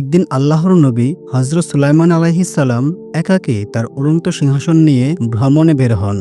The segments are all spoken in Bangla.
একদিন আল্লাহর নবী হজরত সুলাইমান আলাইহিসাল্লাম একাকী তার উড়ন্ত সিংহাসন নিয়ে ভ্রমণে বের হন।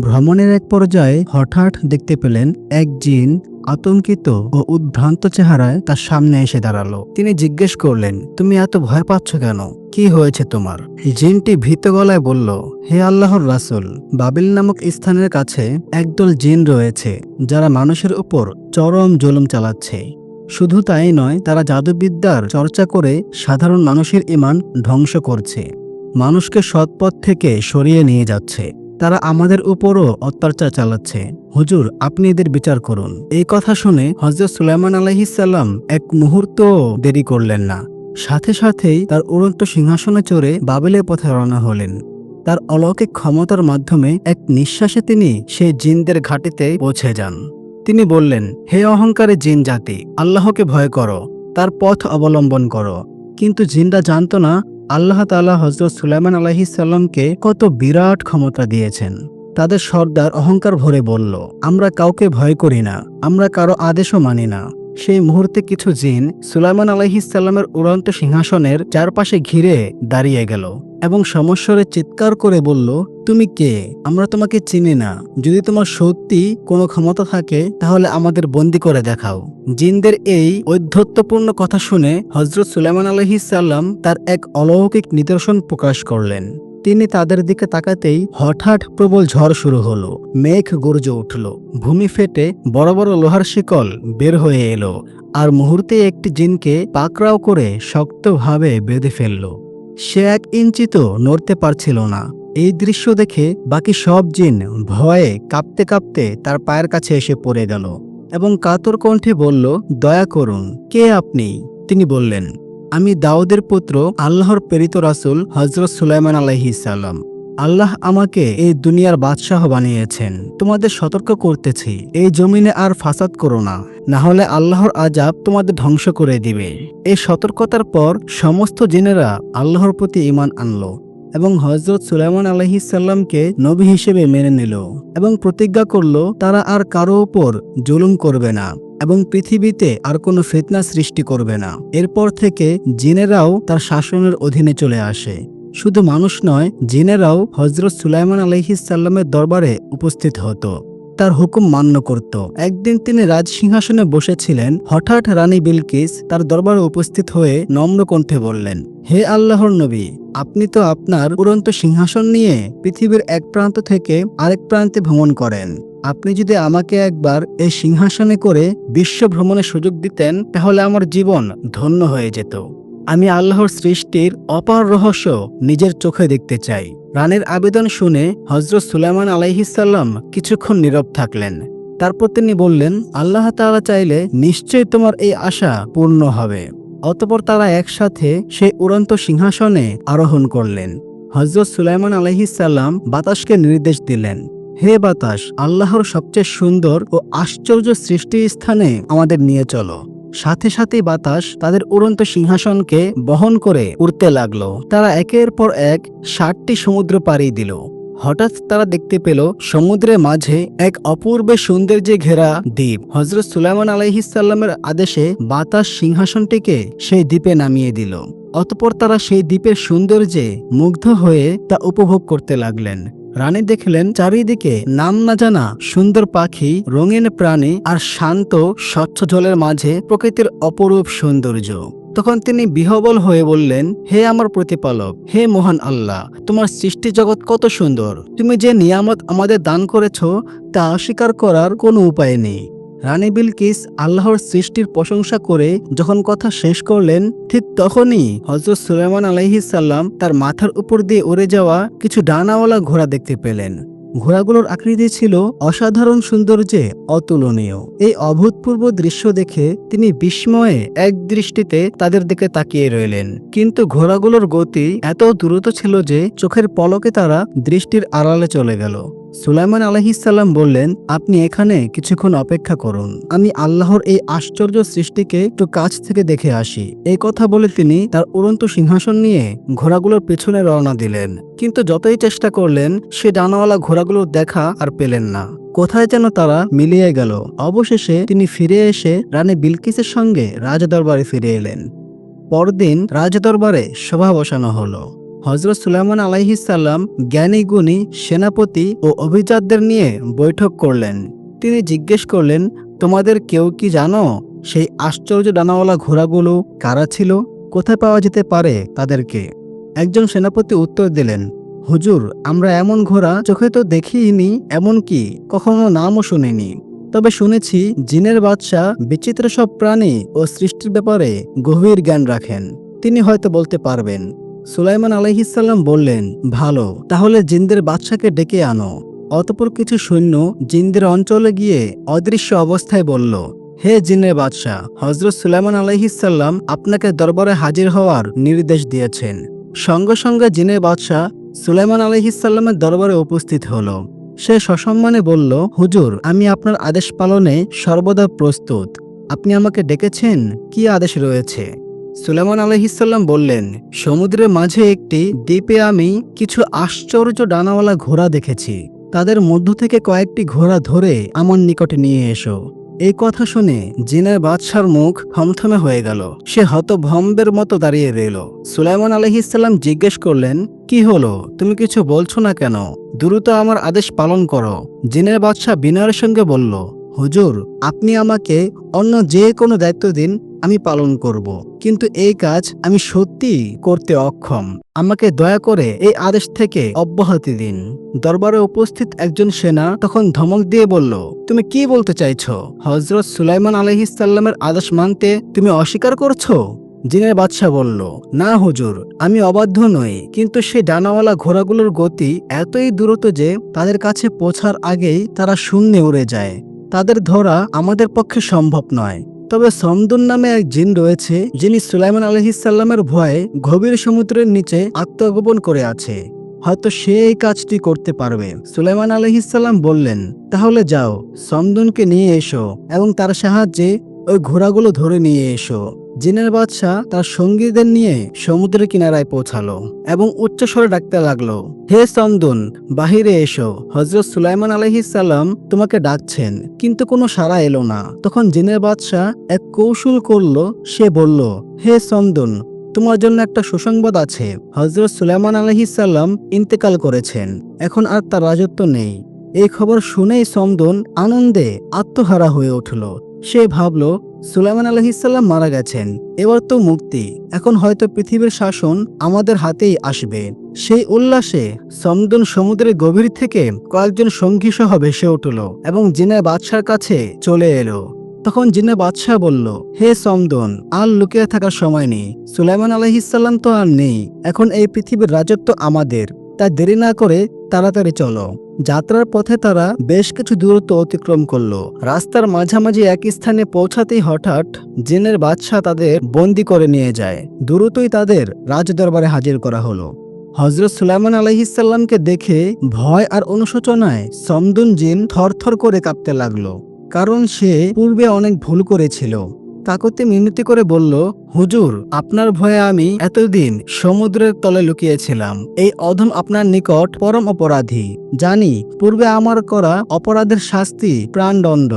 ভ্রমণের এক পর্যায়ে হঠাৎ দেখতে পেলেন এক জিন আতঙ্কিত ও উদ্ভ্রান্ত চেহারায় তার সামনে এসে দাঁড়াল। তিনি জিজ্ঞেস করলেন, তুমি এত ভয় পাচ্ছ কেন? কি হয়েছে তোমার? জিনটি ভীত গলায় বলল, হে আল্লাহর রাসূল, বাবিল নামক স্থানের কাছে একদল জিন রয়েছে, যারা মানুষের উপর চরম জুলুম চালাচ্ছে। শুধু তাই নয়, তারা জাদুবিদ্যার চর্চা করে সাধারণ মানুষের ইমান ধ্বংস করছে। মানুষকে সৎপথ থেকে সরিয়ে নিয়ে যাচ্ছে। তারা আমাদের উপরও অত্যাচার চালাচ্ছে। হুজুর, আপনি এদের বিচার করুন। এই কথা শুনে হজরত সুলাইমান আলহিসাল্লাম এক মুহূর্ত দেরি করলেন না। সাথে সাথেই তার উড়ন্ত সিংহাসনে চড়ে বাবেলের পথে রওনা হলেন। তার অলৌকিক ক্ষমতার মাধ্যমে এক নিঃশ্বাসে তিনি সেই জিনদের ঘাটিতে পৌঁছে যান। তিনি বললেন, হে অহংকারে জিন জাতি, আল্লাহকে ভয় করো, তার পথ অবলম্বন করো। কিন্তু জিনরা জানত না, আল্লাহ তালা হজরত সুলাইমান আলাহিসাল্লামকে কত বিরাট ক্ষমতা দিয়েছেন। তাদের সর্দার অহংকার ভরে বলল, আমরা কাউকে ভয় করি না, আমরা কারও আদেশও মানি না। সেই মুহূর্তে কিছু জিন সুলাইমান আলাইহিসাল্লামের উড়ন্ত সিংহাসনের চারপাশে ঘিরে দাঁড়িয়ে গেল এবং সমস্বরে চিৎকার করে বলল, তুমি কে? আমরা তোমাকে চিনি না। যদি তোমার সত্যি কোনো ক্ষমতা থাকে, তাহলে আমাদের বন্দি করে দেখাও। জিনদের এই ঐধ্যত্যপূর্ণ কথা শুনে হজরত সুলাইমান আলহিসাল্লাম তার এক অলৌকিক নিদর্শন প্রকাশ করলেন। তিনি তাদের দিকে তাকাতেই হঠাৎ প্রবল ঝড় শুরু হলো। মেঘ গর্জে উঠল। ভূমি ফেটে বড় বড় লোহার শিকল বের হয়ে এলো আর মুহূর্তে একটি জিনকে পাকড়াও করে শক্তভাবে বেঁধে ফেলল। সে এক ইঞ্চিতও নড়তে পারছিল না। এই দৃশ্য দেখে বাকি সব জিন ভয়ে কাঁপতে কাঁপতে তার পায়ের কাছে এসে পড়ে গেল এবং কাতর কণ্ঠে বলল, দয়া করুন, কে আপনি? তিনি বললেন আমি দাউদের পুত্র আল্লাহর প্রেরিত রাসূল হজরত সুলাইমান আলাইহিসাল্লাম আল্লাহ আমাকে এই দুনিয়ার বাদশাহ বানিয়েছেন। তোমাদের সতর্ক করতেছি। এই জমিনে আর ফাসাদ করো না। না হলে আল্লাহর আজাব তোমাদের ধ্বংস করে দিবে। এই সতর্কতার পর সমস্ত জেনেরা আল্লাহর প্রতি ইমান আনলো এবং হজরত সুলাইমান আলহিসাল্লামকে নবী হিসেবে মেনে নিল এবং প্রতিজ্ঞা করল, তারা আর কারও উপর জুলুম করবে না। এবং পৃথিবীতে আর কোনো ফেতনা সৃষ্টি করবে না। এরপর থেকে জিনেরাও তার শাসনের অধীনে চলে আসে। শুধু মানুষ নয়, জিনেরাও হজরত সুলাইমান আলহিসাল্লামের দরবারে উপস্থিত হতো। তার হুকুম মান্য করত। একদিন তিনি রাজসিংহাসনে বসেছিলেন। হঠাৎ রানী বিলকিস তার দরবারে উপস্থিত হয়ে নম্র কণ্ঠে বললেন, হে আল্লাহর নবী, আপনি তো আপনার উড়ন্ত সিংহাসন নিয়ে পৃথিবীর এক প্রান্ত থেকে আরেক প্রান্তে ভ্রমণ করেন। আপনি যদি আমাকে একবার এই সিংহাসনে করে বিশ্ব ভ্রমণের সুযোগ দিতেন, তাহলে আমার জীবন ধন্য হয়ে যেত। আমি আল্লাহর সৃষ্টির অপার রহস্য নিজের চোখে দেখতে চাই। রানের আবেদন শুনে হজরত সুলাইমান আলাইহিসাল্লাম কিছুক্ষণ নীরব থাকলেন। তারপর তিনি বললেন, আল্লাহ তাআলা চাইলে নিশ্চয়ই তোমার এই আশা পূর্ণ হবে। অতপর তারা একসাথে সেই উড়ন্ত সিংহাসনে আরোহণ করলেন। হজরত সুলাইমান আলাইহিসাল্লাম বাতাসকে নির্দেশ দিলেন। হে বাতাস, আল্লাহর সবচেয়ে সুন্দর ও আশ্চর্য সৃষ্টি স্থানে আমাদের নিয়ে চলো। সাথে সাথে বাতাস তাদের উড়ন্ত সিংহাসনকে বহন করে উড়তে লাগল। তারা একের পর এক ষাটটি সমুদ্র পাড়ি দিল। হঠাৎ তারা দেখতে পেল সমুদ্রের মাঝে এক অপূর্ব সৌন্দর্যে ঘেরা দ্বীপ। হজরত সুলাইমান আলাইহিসাল্লামের আদেশে বাতাস সিংহাসনটিকে সেই দ্বীপে নামিয়ে দিল। অতপর তারা সেই দ্বীপের সৌন্দর্যে মুগ্ধ হয়ে তা উপভোগ করতে লাগলেন। রানী দেখলেন চারিদিকে নাম না জানা সুন্দর পাখি, রঙিন প্রাণী আর শান্ত, স্বচ্ছ জলের মাঝে প্রকৃতির অপরূপ সৌন্দর্য। তখন তিনি বিহবল হয়ে বললেন, হে আমার প্রতিপালক, হে মহান আল্লাহ, তোমার সৃষ্টি জগৎ কত সুন্দর। তুমি যে নিয়ামত আমাদের দান করেছ, তা অস্বীকার করার কোনো উপায় নেই। রানী বিলকিস আল্লাহর সৃষ্টির প্রশংসা করে যখন কথা শেষ করলেন, ঠিক তখনই হজরত সুলাইমান আলাইহিসাল্লাম তার মাথার উপর দিয়ে উড়ে যাওয়া কিছু ডানাওয়ালা ঘোড়া দেখতে পেলেন। ঘোড়াগুলোর আকৃতি ছিল অসাধারণ সৌন্দর্যে অতুলনীয়। এই অভূতপূর্ব দৃশ্য দেখে তিনি বিস্ময়ে এক দৃষ্টিতে তাদের দিকে তাকিয়ে রইলেন। কিন্তু ঘোড়াগুলোর গতি এত দ্রুত ছিল যে চোখের পলকে তারা দৃষ্টির আড়ালে চলে গেল। সুলাইমান আলহিসাল্লাম বললেন, আপনি এখানে কিছুক্ষণ অপেক্ষা করুন। আমি আল্লাহর এই আশ্চর্য সৃষ্টিকে একটু কাছ থেকে দেখে আসি। এই কথা বলে তিনি তার উড়ন্ত সিংহাসন নিয়ে ঘোড়াগুলোর পেছনে রওনা দিলেন। কিন্তু যতই চেষ্টা করলেন, সে ডানাওয়ালা ঘোড়াগুলোর দেখা আর পেলেন না। কোথায় যেন তারা মিলিয়ে গেল। অবশেষে তিনি ফিরে এসে রানী বিলকিসের সঙ্গে রাজদরবারে ফিরে এলেন। পরদিন রাজদরবারে সভা বসানো হলো। হজরত সুলাইমান আলাইহিসাল্লাম জ্ঞানী, গুণী, সেনাপতি ও অভিজাতদের নিয়ে বৈঠক করলেন। তিনি জিজ্ঞেস করলেন, তোমাদের কেউ কি জানো সেই আশ্চর্য ডানাওয়ালা ঘোড়াগুলো কারা ছিল? কোথায় পাওয়া যেতে পারে তাদেরকে? একজন সেনাপতি উত্তর দিলেন, হুজুর, আমরা এমন ঘোড়া চোখে তো দেখিনি, এমনকি কখনো নামও শুনিনি। তবে শুনেছি জিনের বাদশাহ বিচিত্র সব প্রাণী ও সৃষ্টির ব্যাপারে গভীর জ্ঞান রাখেন। তিনি হয়তো বলতে পারবেন। সুলাইমান আলহিসাল্লাম বললেন, ভালো, তাহলে জিন্দের বাদশাকে ডেকে আনো। অতপর কিছু সৈন্য জিন্দের অঞ্চলে গিয়ে অদৃশ্য অবস্থায় বলল, হে জিনের বাদশাহ হজরত সুলাইমান আলহিসাল্লাম আপনাকে দরবারে হাজির হওয়ার নির্দেশ দিয়েছেন। সঙ্গে সঙ্গে জিনের বাদশাহ সুলাইমান আলহিসাল্লামের দরবারে উপস্থিত হল। সে সসম্মানে বলল, হুজুর, আমি আপনার আদেশ পালনে সর্বদা প্রস্তুত। আপনি আমাকে ডেকেছেন? কি আদেশ রয়েছে? সুলেমান আলহিসাল্লাম বললেন, সমুদ্রের মাঝে একটি দ্বীপে আমি কিছু আশ্চর্য ডানাওয়ালা ঘোড়া দেখেছি। তাদের মধ্য থেকে কয়েকটি ঘোড়া ধরে আমার নিকটে নিয়ে এসো। এই কথা শুনে জিনের বাদশার মুখ থমথমে হয়ে গেল। সে হতভম্বের মতো দাঁড়িয়ে রইল। সুলাইমান আলহিসাল্লাম জিজ্ঞেস করলেন, কি হলো? তুমি কিছু বলছো না কেন? দ্রুত আমার আদেশ পালন করো। জিনের বাদশাহ বিনয়ের সঙ্গে বলল, হুজুর, আপনি আমাকে অন্য যে কোনো দায়িত্ব দিন আমি পালন করব। কিন্তু এই কাজ আমি সত্যি করতে অক্ষম। আমাকে দয়া করে এই আদেশ থেকে অব্যাহতি দিন। দরবারে উপস্থিত একজন সেনা তখন ধমক দিয়ে বলল, তুমি কি বলতে চাইছ? হজরত সুলাইমান আলহিসাল্লামের আদেশ মানতে তুমি অস্বীকার করছ? জিনের বাদশাহ বলল, না হুজুর, আমি অবাধ্য নই। কিন্তু সে ডানাওয়ালা ঘোড়াগুলোর গতি এতই দ্রুত যে তাদের কাছে পৌঁছার আগেই তারা শূন্যে উড়ে যায়। তাদের ধরা আমাদের পক্ষে সম্ভব নয়। তবে সমদুন নামে এক জিন রয়েছে, যিনি সুলাইমান আলহিসাল্লামের ভয়ে গভীর সমুদ্রের নিচে আত্মগোপন করে আছে। হয়তো সে এই কাজটি করতে পারবে। সুলাইমান আলহিসাল্লাম বললেন, তাহলে যাও, সমদুনকে নিয়ে এসো এবং তার সাহায্যে ওই ঘোড়াগুলো ধরে নিয়ে এসো। জিনের বাদশাহ তার সঙ্গীদের নিয়ে সমুদ্রের কিনারায় পৌঁছালো এবং উচ্চস্বরে ডাকতে লাগল, হে সমদুন বাহিরে এসো। হজরত সুলাইমান আলহিসাল্লাম তোমাকে ডাকছেন, কিন্তু কোনো সাড়া এলো না। তখন জিনের বাদশাহ এক কৌশল করল, সে বলল, হে সমদুন তোমার জন্য একটা সুসংবাদ আছে। হজরত সুলাইমান আলহিসাল্লাম ইন্তেকাল করেছেন, এখন আর তার রাজত্ব নেই। এই খবর শুনেই সমদন আনন্দে আত্মহারা হয়ে উঠল। সে ভাবল সুলাইমান আলহিসাল্লাম মারা গেছেন। এবার তো মুক্তি। এখন হয়তো পৃথিবীর শাসন আমাদের হাতেই আসবে। সেই উল্লাসে সমদন সমুদ্রের গভীর থেকে কয়েকজন সঙ্গী সহ ভেসে উঠল এবং জিনের বাদশার কাছে চলে এলো। তখন জিনে বাদশাহ বলল, হে সমদন আর লুকিয়ে থাকার সময় নেই। সুলাইমান আলহিসাল্লাম তো আর নেই। এখন এই পৃথিবীর রাজত্ব আমাদের। তা দেরি না করে তাড়াতাড়ি চলো। যাত্রার পথে তারা বেশ কিছু দূরত্ব অতিক্রম করল। রাস্তার মাঝামাঝি এক স্থানে পৌঁছাতেই হঠাৎ জিনের বাদশাহ তাদের বন্দি করে নিয়ে যায়। দ্রুতই তাদের রাজদরবারে হাজির করা হলো। হজরত সুলাইমান আলহিসাল্লামকে দেখে ভয় আর অনুশোচনায় সমদুন জিন থরথর করে কাঁপতে লাগল। কারণ সে পূর্বে অনেক ভুল করেছিল। কাকতি মিনতি করে বলল, হুজুর, আপনার ভয়ে আমি এতদিন সমুদ্রের তলে লুকিয়েছিলাম। এই অধম আপনার নিকট পরম অপরাধী। জানি, পূর্বে আমার করা অপরাধের শাস্তি প্রাণদণ্ড।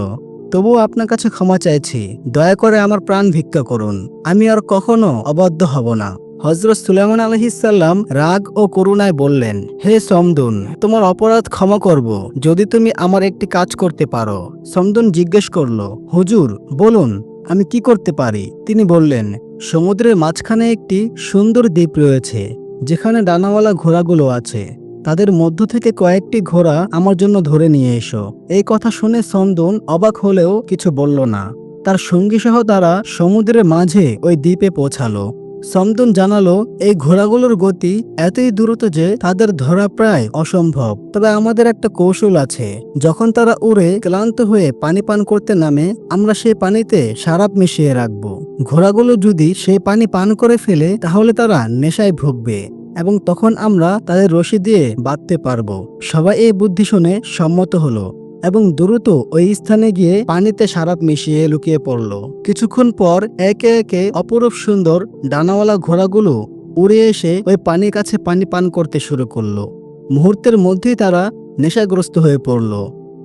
তবুও আপনার কাছে ক্ষমা চাইছি। দয়া করে আমার প্রাণ ভিক্ষা করুন। আমি আর কখনো অবাধ্য হব না। হজরত সুলেমান আলহিসাল্লাম রাগ ও করুণায় বললেন, হে সমদুন, তোমার অপরাধ ক্ষমা করব, যদি তুমি আমার একটি কাজ করতে পারো। সমদুন জিজ্ঞেস করল, হুজুর, বলুন আমি কি করতে পারি? তিনি বললেন, সমুদ্রের মাঝখানে একটি সুন্দর দ্বীপ রয়েছে, যেখানে ডানাওয়ালা ঘোড়াগুলো আছে। তাদের মধ্য থেকে কয়েকটি ঘোড়া আমার জন্য ধরে নিয়ে এসো। এই কথা শুনে সন্দন অবাক হলেও কিছু বলল না। তার সঙ্গীসহ তারা সমুদ্রের মাঝে ওই দ্বীপে পৌঁছালো। সমদুন জানালো, এই ঘোড়াগুলোর গতি এতই দ্রুত যে তাদের ধরা প্রায় অসম্ভব। তবে আমাদের একটা কৌশল আছে। যখন তারা উড়ে ক্লান্ত হয়ে পানি পান করতে নামে, আমরা সেই পানিতে সারাপ মিশিয়ে রাখব। ঘোড়াগুলো যদি সেই পানি পান করে ফেলে, তাহলে তারা নেশায় ভুগবে এবং তখন আমরা তাদের রশি দিয়ে বাঁধতে পারব। সবাই এই বুদ্ধি শুনে সম্মত হলো। এবং দ্রুত ওই স্থানে গিয়ে পানিতে সারাপ মিশিয়ে লুকিয়ে পড়ল। কিছুক্ষণ পর একে একে অপরূপ সুন্দর ডানাওয়ালা ঘোড়াগুলো উড়ে এসে ওই পানির কাছে পানি পান করতে শুরু করল। মুহূর্তের মধ্যেই তারা নেশাগ্রস্ত হয়ে পড়ল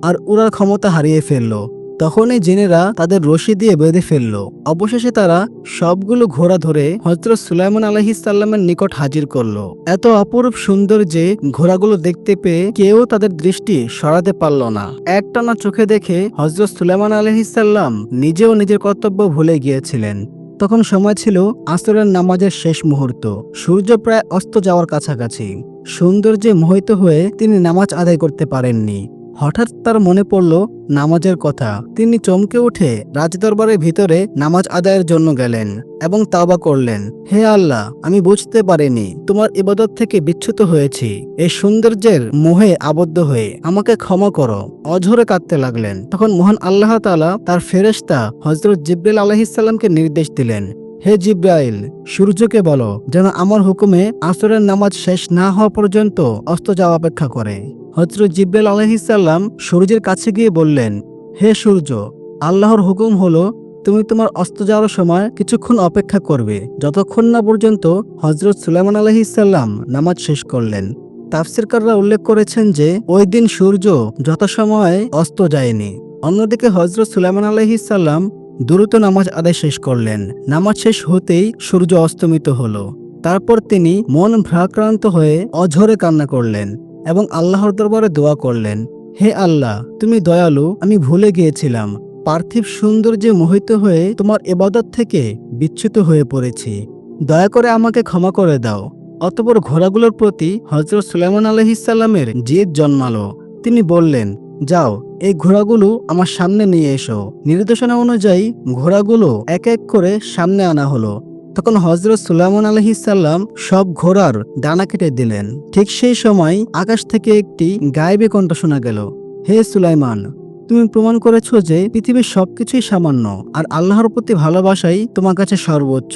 আর উড়ার ক্ষমতা হারিয়ে ফেলল। তখনই জিনেরা তাদের রশি দিয়ে বেঁধে ফেলল। অবশেষে তারা সবগুলো ঘোড়া ধরে হজরত সুলাইমান আলহিসাল্লামের নিকট হাজির করল। এত অপরূপ সুন্দর যে ঘোড়াগুলো দেখতে পেয়ে কেউ তাদের দৃষ্টি সরাতে পারল না। একটানা চোখে দেখে হজরত সুলাইমান আলহিসাল্লাম নিজেও নিজের কর্তব্য ভুলে গিয়েছিলেন। তখন সময় ছিল আসরের নামাজের শেষ মুহূর্ত। সূর্য প্রায় অস্ত যাওয়ার কাছাকাছি। সৌন্দর্যে মোহিত হয়ে তিনি নামাজ আদায় করতে পারেননি। হঠাৎ তার মনে পড়ল নামাজের কথা। তিনি চমকে উঠে রাজদরবারের ভিতরে নামাজ আদায়ের জন্য গেলেন এবং তাওবা করলেন। হে আল্লাহ, আমি বুঝতে পারিনি, তোমার ইবাদত থেকে বিচ্যুত হয়েছি। এই সৌন্দর্যের মোহে আবদ্ধ হয়ে আমাকে ক্ষমা করো। অঝরে কাঁদতে লাগলেন। তখন মহান আল্লাহ তাআলা তার ফেরেশতা হজরত জিব্রিল আলহিসাল্লামকে নির্দেশ দিলেন, হে জিব্রাইল, সূর্যকে বলো, যেন আমার হুকুমে আসরের নামাজ শেষ না হওয়া পর্যন্ত অস্ত যাওয়া অপেক্ষা করে। হজরত জিব্রাইল আলহিসাল্লাম সূর্যের কাছে গিয়ে বললেন, হে সূর্য, আল্লাহর হুকুম হলো, তুমি তোমার অস্ত যাওয়ার সময় কিছুক্ষণ অপেক্ষা করবে। যতক্ষণ না পর্যন্ত হজরত সুলাইমান আলহিসাল্লাম নামাজ শেষ করলেন। তাফসিরকাররা উল্লেখ করেছেন যে, ওই দিন সূর্য যথাসময়ে অস্ত যায়নি। অন্যদিকে হজরত সুলাইমান আলহিসাল্লাম দ্রুত নামাজ আদায় শেষ করলেন। নামাজ শেষ হতেই সূর্য অস্তমিত হলো। তারপর তিনি মন ভ্রাক্রান্ত হয়ে অঝরে কান্না করলেন। এবং আল্লাহর দরবারে দোয়া করলেন, হে আল্লাহ, তুমি দয়ালু, আমি ভুলে গিয়েছিলাম। পার্থিব সৌন্দর্যে মোহিত হয়ে তোমার এবাদত থেকে বিচ্যুত হয়ে পড়েছি। দয়া করে আমাকে ক্ষমা করে দাও। অতপর ঘোড়াগুলোর প্রতি হজরত সুলাইমান আলহিসাল্লামের জিদ জন্মালো। তিনি বললেন, যাও, এই ঘোড়াগুলো আমার সামনে নিয়ে এসো। নির্দেশনা অনুযায়ী ঘোড়াগুলো এক এক করে সামনে আনা হলো। তখন হজরত সুলাইমন আলহিসাল্লাম সব ঘোড়ার ডানা কেটে দিলেন। ঠিক সেই সময় আকাশ থেকে একটি গায়েবে কণ্ঠ শোনা গেল, হে সুলাইমান, তুমি প্রমাণ করেছ যে পৃথিবীর সবকিছুই সামান্য আর আল্লাহর প্রতি ভালোবাসাই তোমার কাছে সর্বোচ্চ।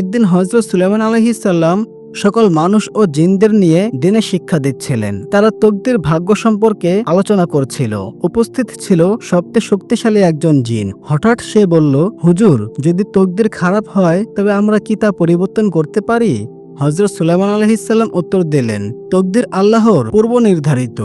একদিন হজরত সুলাইমান আলহিসাল্লাম সকল মানুষ ও জিনদের নিয়ে দিনে শিক্ষা দিচ্ছিলেন। তারা তকদির ভাগ্য সম্পর্কে আলোচনা করছিল। উপস্থিত ছিল সবচেয়ে শক্তিশালী একজন জিন। হঠাৎ সে বলল, হুজুর, যদি তকদির খারাপ হয়, তবে আমরা কি তা পরিবর্তন করতে পারি? হজরত সুলাইমান আলহিসাল্লাম উত্তর দিলেন, তকদির আল্লাহর পূর্ব নির্ধারিত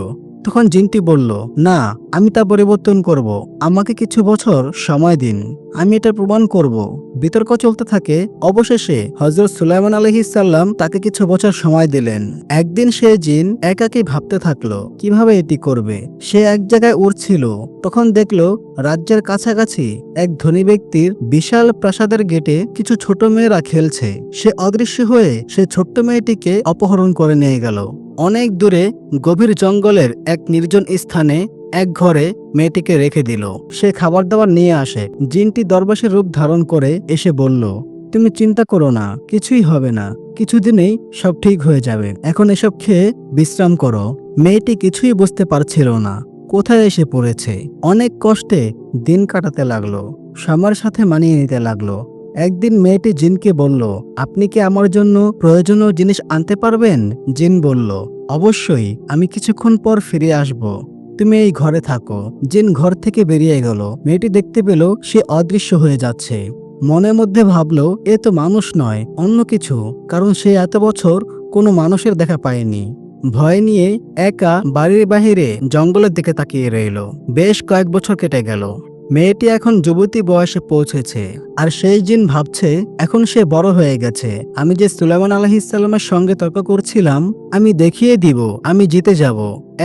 তখন জিনটি বলল, না, আমি তা পরিবর্তন করব। আমাকে কিছু বছর সময় দিন। আমি এটা প্রমাণ করব। বিতর্ক চলতে থাকে। অবশেষে হজরত সুলাইমান আলহিসাল্লাম তাকে কিছু বছর সময় দিলেন। একদিন সে জিন একাকি ভাবতে থাকল, কীভাবে এটি করবে? সে এক জায়গায় উড়ছিল। তখন দেখল, রাজ্যের কাছাকাছি এক ধনী ব্যক্তির বিশাল প্রাসাদের গেটে কিছু ছোট মেয়েরা খেলছে। সে অদৃশ্য হয়ে সে ছোট্ট মেয়েটিকে অপহরণ করে নিয়ে গেল। অনেক দূরে গভীর জঙ্গলের এক নির্জন স্থানে এক ঘরে মেয়েটিকে রেখে দিল। সে খাবার দাবার নিয়ে আসে। জিনটি দরবাসের রূপ ধারণ করে এসে বলল, তুমি চিন্তা করো না, কিছুই হবে না। কিছুদিনেই সব ঠিক হয়ে যাবে। এখন এসব খেয়ে বিশ্রাম করো। মেয়েটি কিছুই বুঝতে পারছিল না। কোথায় এসে পড়েছে? অনেক কষ্টে দিন কাটাতে লাগল। সময়ের সাথে মানিয়ে নিতে লাগল। একদিন মেয়েটি জিনকে বলল, আপনি কি আমার জন্য প্রয়োজনীয় জিনিস আনতে পারবেন? জিন বলল, অবশ্যই, আমি কিছুক্ষণ পর ফিরে আসব। তুমি এই ঘরে থাকো। জিন ঘর থেকে বেরিয়ে গেল। মেয়েটি দেখতে পেল সে অদৃশ্য হয়ে যাচ্ছে। মনের মধ্যে ভাবল, এ তো মানুষ নয়, অন্য কিছু। কারণ সে এত বছর কোনো মানুষের দেখা পায়নি। ভয় নিয়ে একা বাড়ির বাহিরে জঙ্গলের দিকে তাকিয়ে রইল। বেশ কয়েক বছর কেটে গেল। মেয়েটি এখন যুবতী বয়সে পৌঁছেছে, আর সেই জিন ভাবছে, এখন সে বড় হয়ে গেছে। আমি যে সুলাইমান আলহিসাল্লামের সঙ্গে তর্ক করছিলাম, আমি দেখিয়ে দিব, আমি জিতে যাব।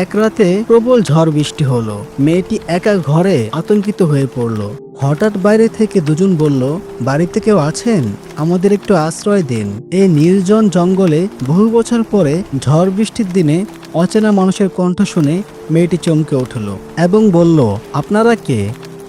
এক রাতে প্রবল ঝড় বৃষ্টি হলো। মেয়েটি একা ঘরে আতঙ্কিত হয়ে পড়ল। হঠাৎ বাইরে থেকে দুজন বলল, বাড়িতে কেউ আছেন? আমাদের একটু আশ্রয় দিন। এই নির্জন জঙ্গলে বহু বছর পরে ঝড় বৃষ্টির দিনে অচেনা মানুষের কণ্ঠ শুনে মেয়েটি চমকে উঠল এবং বলল, আপনারা কে?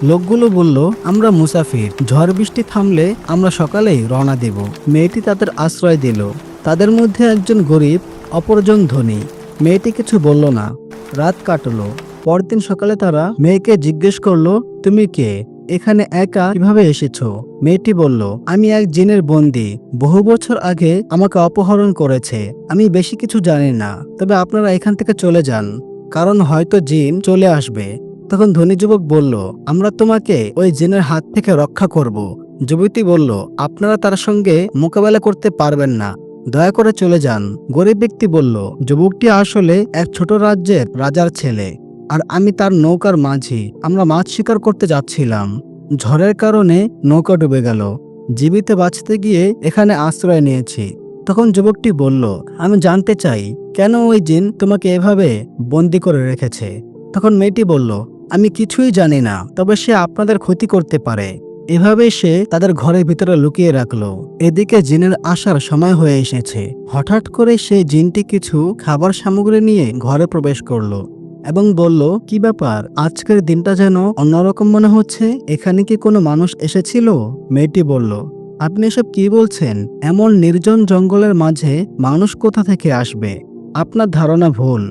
লোকগুলো বলল, আমরা মুসাফির। ঝড় বৃষ্টি থামলে আমরা সকালেই রওনা দেব। মেয়েটি তাদের আশ্রয় দিল। তাদের মধ্যে একজন গরিব, অপরজন ধনী। মেয়েটি কিছু বলল না। রাত কাটলো। পরদিন সকালে তারা মেয়েকে জিজ্ঞেস করল, তুমি কে? এখানে একা কীভাবে এসেছ? মেয়েটি বলল, আমি এক জিনের বন্দি। বহু বছর আগে আমাকে অপহরণ করেছে। আমি বেশি কিছু জানি না। তবে আপনারা এখান থেকে চলে যান। কারণ হয়তো জিন চলে আসবে। তখন ধনী যুবক বলল, আমরা তোমাকে ওই জিনের হাত থেকে রক্ষা করব। যুবতী বলল, আপনারা তার সঙ্গে মোকাবেলা করতে পারবেন না। দয়া করে চলে যান। গরিব ব্যক্তি বলল, যুবকটি আসলে এক ছোট রাজ্যের রাজার ছেলে, আর আমি তার নৌকার মাঝি। আমরা মাছ শিকার করতে যাচ্ছিলাম। ঝড়ের কারণে নৌকা ডুবে গেল। জীবিত বাঁচতে গিয়ে এখানে আশ্রয় নিয়েছি। তখন যুবকটি বলল, আমি জানতে চাই, কেন ওই জিন তোমাকে এভাবে বন্দি করে রেখেছে? তখন মেয়েটি বলল আমি কিছুই জানি না, তবে সে আপনাদের ক্ষতি করতে পারে। এভাবে সে তাদের ঘরের ভিতরে লুকিয়ে রাখল। এদিকে জিনের আসার সময় হয়ে এসেছে। হঠাৎ করে সে জিনটি কিছু খাবার সামগ্রী নিয়ে ঘরে প্রবেশ করল এবং বলল, কি ব্যাপার? আজকের দিনটা যেন অন্যরকম মনে হচ্ছে। এখানে কি কোনো মানুষ এসেছিল? মেয়েটি বলল, আপনি এসব কি বলছেন? এমন নির্জন জঙ্গলের মাঝে মানুষ কোথা থেকে আসবে? আপনার ধারণা ভুল।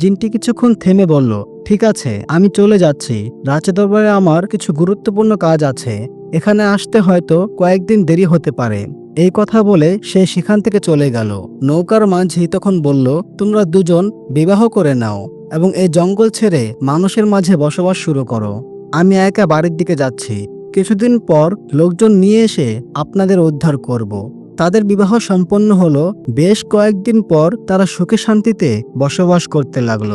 জিনটি কিছুক্ষণ থেমে বলল ঠিক আছে, আমি চলে যাচ্ছি। রাজা দরবারে আমার কিছু গুরুত্বপূর্ণ কাজ আছে। এখানে আসতে হয়তো কয়েকদিন দেরি হতে পারে। এই কথা বলে সে সেখান থেকে চলে গেল। নৌকার মাঝি তখন বলল, তোমরা দুজন বিবাহ করে নাও এবং এই জঙ্গল ছেড়ে মানুষের মাঝে বসবাস শুরু করো। আমি একা বাড়ির দিকে যাচ্ছি। কিছুদিন পর লোকজন নিয়ে এসে আপনাদের উদ্ধার করব। তাদের বিবাহ সম্পন্ন হলো। বেশ কয়েকদিন পর তারা সুখে শান্তিতে বসবাস করতে লাগল।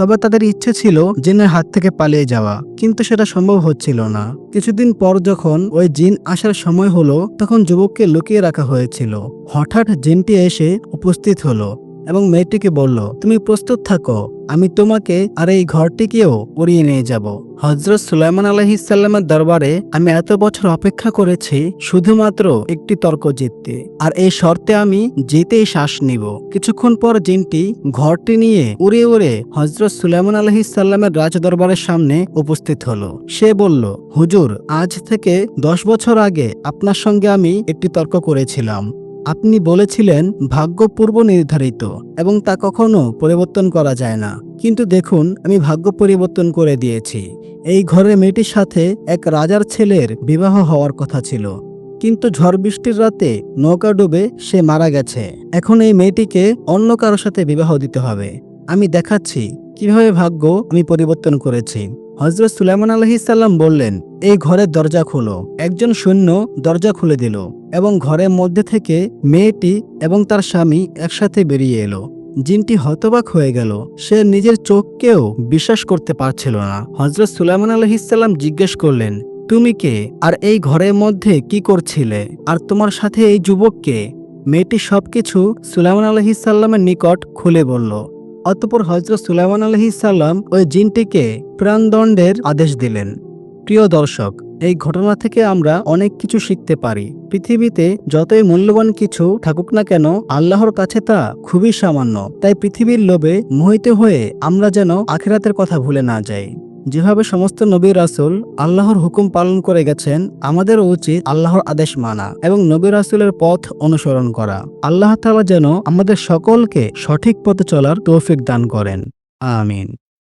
তবে তাদের ইচ্ছে ছিল জিনের হাত থেকে পালিয়ে যাওয়া, কিন্তু সেটা সম্ভব হচ্ছিল না। কিছুদিন পর যখন ওই জিন আসার সময় হলো, তখন যুবককে লুকিয়ে রাখা হয়েছিল। হঠাৎ জিনটি এসে উপস্থিত হলো। এবং মেয়েটিকে বলল, তুমি প্রস্তুত থাকো, আমি তোমাকে আর এই ঘরটিকেও উড়িয়ে নিয়ে যাব। হজরত সুলাইমান আলহিসাল্লামের দরবারে আমি এত বছর অপেক্ষা করেছি, শুধুমাত্র একটি তর্ক জিততে আর এই শর্তে আমি জিতেই শ্বাস নিব। কিছুক্ষণ পর জিনটি ঘরটি নিয়ে উড়ে উড়ে হজরত সুলাইমান আলহিসাল্লামের রাজ দরবারের সামনে উপস্থিত হলো। সে বলল, হুজুর, আজ থেকে দশ বছর আগে আপনার সঙ্গে আমি একটি তর্ক করেছিলাম। আপনি বলেছিলেন, ভাগ্য পূর্ব নির্ধারিত এবং তা কখনো পরিবর্তন করা যায় না। কিন্তু দেখুন, আমি ভাগ্য পরিবর্তন করে দিয়েছি। এই ঘরের মেয়েটির সাথে এক রাজার ছেলের বিবাহ হওয়ার কথা ছিল। কিন্তু ঝড় বৃষ্টির রাতে নৌকা ডুবে সে মারা গেছে। এখন এই মেয়েটিকে অন্য কারও সাথে বিবাহ দিতে হবে। আমি দেখাচ্ছি কীভাবে ভাগ্য আমি পরিবর্তন করেছি। হজরত সুলাইমান আলহিসাল্লাম বললেন, এই ঘরের দরজা খুলো। একজন সৈন্য দরজা খুলে দিল। এবং ঘরের মধ্যে থেকে মেয়েটি এবং তার স্বামী একসাথে বেরিয়ে এলো। জিনটি হতবাক হয়ে গেল। সে নিজের চোখকেও বিশ্বাস করতে পারছিল না। হজরত সুলাইমান আলহিসাল্লাম জিজ্ঞেস করলেন, তুমি কে? আর এই ঘরের মধ্যে কি করছিলে? আর তোমার সাথে এই যুবককে মেয়েটি সবকিছু সুলাইমান আলহিসাল্লামের নিকট খুলে বলল, অতপর হজরত সুলাইমান আলহিসাল্লাম ওই জিনটিকে প্রাণদণ্ডের আদেশ দিলেন। প্রিয় দর্শক এই ঘটনা থেকে আমরা অনেক কিছু শিখতে পারি। পৃথিবীতে যতই মূল্যবান কিছু থাকুক না কেন, আল্লাহর কাছে তা খুবই সামান্য। তাই পৃথিবীর লোভে মোহিত হয়ে আমরা যেন আখেরাতের কথা ভুলে না যাই। যেভাবে সমস্ত নবী রাসুল আল্লাহর হুকুম পালন করে গেছেন, আমাদেরও উচিত আল্লাহর আদেশ মানা এবং নবী রাসুলের পথ অনুসরণ করা। আল্লাহ তাআলা যেন আমাদের সকলকে সঠিক পথে চলার তৌফিক দান করেন। আমিন।